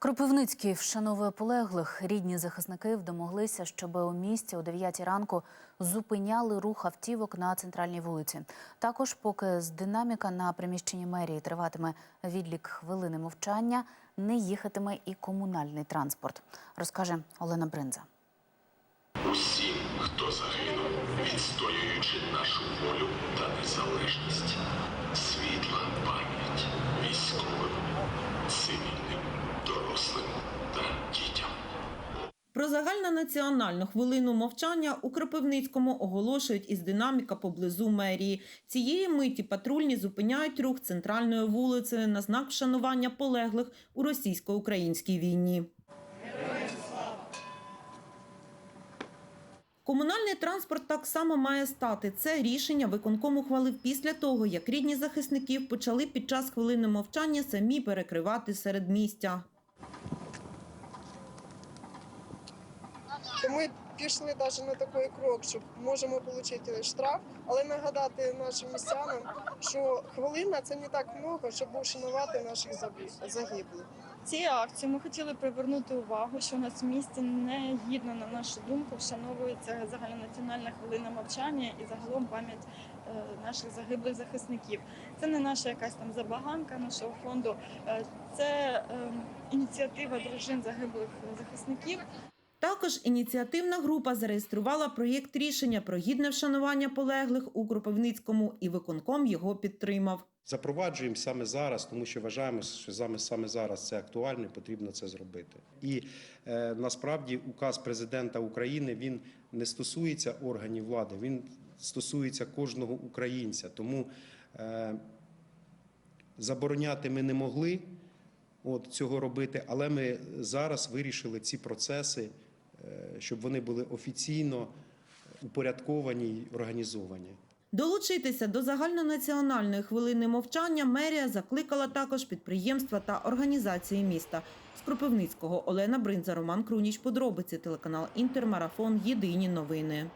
Кропивницький вшановує полеглих. Рідні захисники домоглися, щоб у місті о 9 ранку зупиняли рух автівок на центральній вулиці. Також, поки з динаміка на приміщенні мерії триватиме відлік хвилини мовчання, не їхатиме і комунальний транспорт, розкаже Олена Бринза. Усім, хто загинув, відстоюючи нашу волю та незалежність. Світла Про загальнонаціональну хвилину мовчання у Кропивницькому оголошують із динаміка поблизу мерії. Цієї миті патрульні зупиняють рух центральною вулицею на знак вшанування полеглих у російсько-українській війні. Комунальний транспорт так само має стати. Це рішення виконком ухвалив після того, як рідні захисників почали під час хвилини мовчання самі перекривати середмістя. То ми пішли навіть на такий крок, що можемо отримати штраф, але нагадати нашим містянам, що хвилина це не так много, щоб ушанувати наших загиблих. Цією акцією ми хотіли привернути увагу, що у нас в місті не гідно, на нашу думку, вшановується загальнонаціональна хвилина мовчання і загалом пам'ять е, наших загиблих захисників. Це не наша якась там забаганка нашого фонду, е, це е, ініціатива дружин загиблих захисників. Також ініціативна група зареєструвала проєкт рішення про гідне вшанування полеглих у Кропивницькому, і виконком його підтримав. Запроваджуємо саме зараз, тому що вважаємо, що саме, саме зараз це актуально і потрібно це зробити. І е, насправді указ президента України він не стосується органів влади, він стосується кожного українця. Тому е, забороняти ми не могли от, цього робити, але ми зараз вирішили ці процеси, щоб вони були офіційно упорядковані й організовані. Долучитися до загальнонаціональної хвилини мовчання мерія закликала також підприємства та організації міста. З Кропивницького Олена Бринза, Роман Круніч. Подробиці телеканал Інтермарафон. Єдині новини.